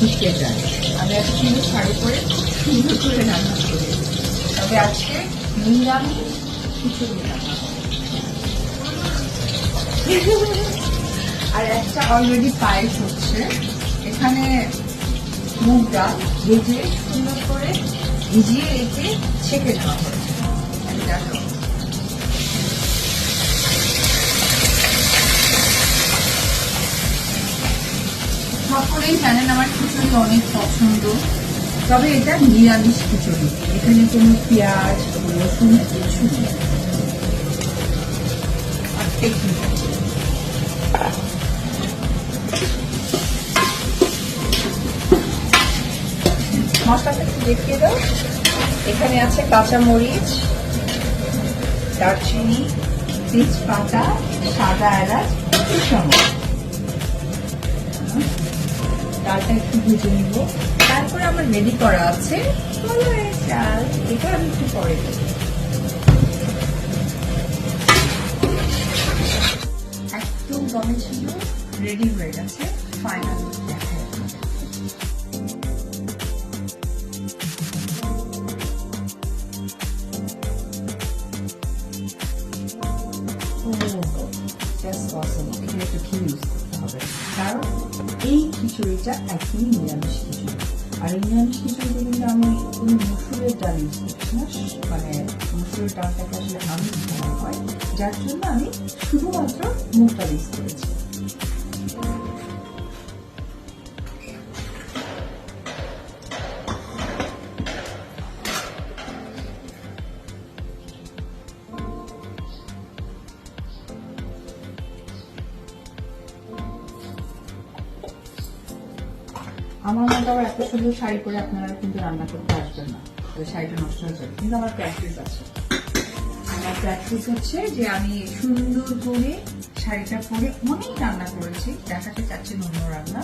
শিখতে যায় আমি এত সুন্দর শাড়ি পরে সুন্দর করে রান্না করি। তবে আজকে নিরামিষ খিচুড়ি আর একটা অলরেডি পায়েস হচ্ছে। এখানে মুগ ডাল ভেজে সুন্দর করে ভিজিয়ে রেখে ছেঁকে নেওয়া হয়েছে সকলেই জানেন আমার খিচুড়ি অনেক পছন্দ। তবে এটা নিরামিষ খিচুড়ি। এখানে কোনো পেঁয়াজ, রসুন কিছু নেই। মশলাটা একটু দেখিয়ে দাও। এখানে আছে কাঁচা মরিচ দারচিনি, তেজপাতা, সাদা এলাচ একটু চামচ ডালটা একটু ভেজে নিব। তারপরে আমার রেডি করা আছে। চাল। এটা আমি একটু পরে একদম দমে ছিল রেডি হয়ে গেছে। ফাইনাল যাবে। জাস্ট অসম এখানে হবে। কারণ এই খিচুড়িটা একদমই নিরামিষ খিচুড়ি। আর এই নিরামিষ খিচুড়িতে কিন্তু আমি কোনো মুসুরের ডাল ইউজ করছি না মানে মুসুরের ডালটাকে আসলে আমি হয়, যার জন্য আমি শুধুমাত্র মুগ ডাল ইউজ করেছি। আমার মতো আবার এত সুন্দর শাড়ি পরে আপনারা কিন্তু রান্না করতে আসবেন না। ওই শাড়িটা নষ্ট হয়ে যাবে। কিন্তু আমার প্র্যাকটিস আছে। আমার প্র্যাকটিস হচ্ছে যে আমি সুন্দর করে শাড়িটা পরে অনেক রান্না করেছি। দেখাতে চাচ্ছেন অন্য রান্না।